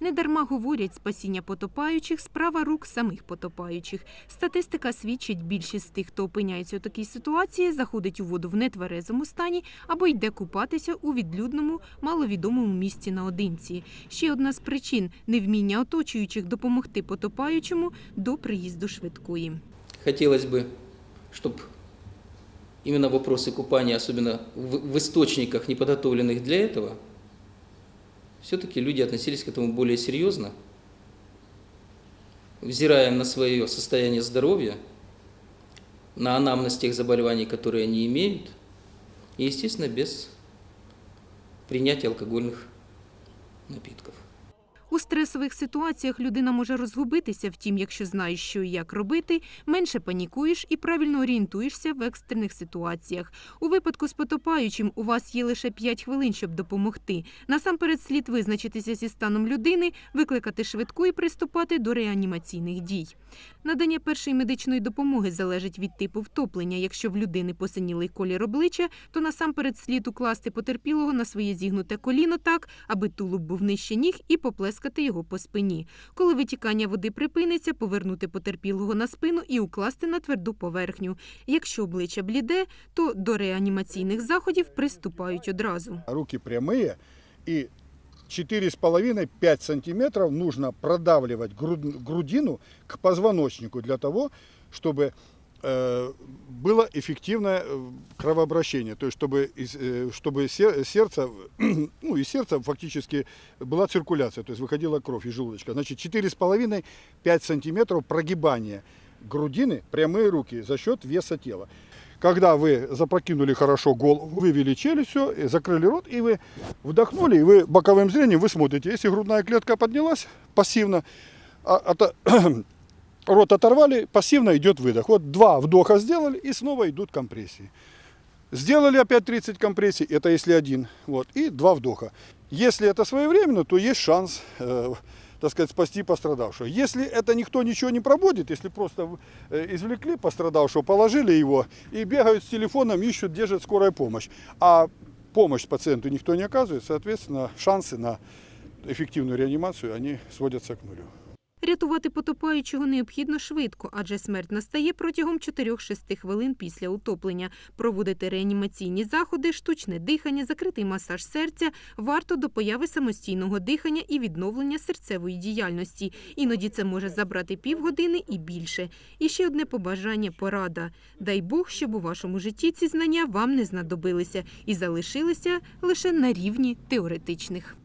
Недарма говорять, спасіння потопаючих – справа рук самих потопаючих. Статистика свідчить, більшість з тих, хто опиняється у такій ситуації, заходить у воду в нетверезому стані або йде купатися у відлюдному, маловідомому місці наодинці. Ще одна з причин – невміння оточуючих допомогти потопаючому до приїзду швидкої. Хотелось бы, чтобы именно вопросы купания, особенно в, в источниках, не подготовленных для этого, все-таки люди относились к этому более серьезно, взирая на свое состояние здоровья, на анамнез тех заболеваний, которые они имеют, и, естественно, без принятия алкогольных напитков. У стресових ситуаціях людина може розгубитися, втім, якщо знаєш, що і як робити, менше панікуєш і правильно орієнтуєшся в екстрених ситуаціях. У випадку з потопаючим у вас є лише 5 хвилин, щоб допомогти. Насамперед слід визначитися зі станом людини, викликати швидку і приступати до реанімаційних дій. Надання першої медичної допомоги залежить від типу втоплення. Якщо в людини посинілий колір обличчя, то насамперед слід укласти потерпілого на своє зігнуте коліно так, аби тулуб був нижче ніг і поплескати його по спині. Коли витікання води припиниться, повернути потерпілого на спину і укласти на тверду поверхню. Якщо обличчя бліде, то до реанімаційних заходів приступають одразу. руки прямые и 4,5-5 сантиметров нужно продавливать груд- грудину к позвоночнику для того, чтобы э, было эффективное э, кровообращение, то есть чтобы, э, чтобы се- сердце, ну и сердце фактически была циркуляция, то есть выходила кровь из желудочка. Значит 4,5-5 сантиметров прогибания грудины, прямые руки за счет веса тела. Когда вы запрокинули хорошо голову, вывели челюсть, все, закрыли рот, и вы вдохнули, и вы боковым зрением вы смотрите. Если грудная клетка поднялась пассивно, а- ото- рот оторвали, пассивно идет выдох. Вот два вдоха сделали, и снова идут компрессии. Сделали опять 30 компрессий, это если один, вот, и два вдоха. Если это своевременно, то есть шанс, э, так сказать, спасти пострадавшего. Если это никто ничего не проводит, если просто э, извлекли пострадавшего, положили его и бегают с телефоном, ищут, держат скорая помощь, а помощь пациенту никто не оказывает, соответственно, шансы на эффективную реанимацию, они сводятся к нулю. Рятувати потопаючого необхідно швидко, адже смерть настає протягом 4-6 хвилин після утоплення. Проводити реанімаційні заходи, штучне дихання, закритий масаж серця варто до появи самостійного дихання і відновлення серцевої діяльності. Іноді це може забрати півгодини і більше. І ще одне побажання порада. Дай Бог, щоб у вашому житті ці знання вам не знадобилися і залишилися лише на рівні теоретичних.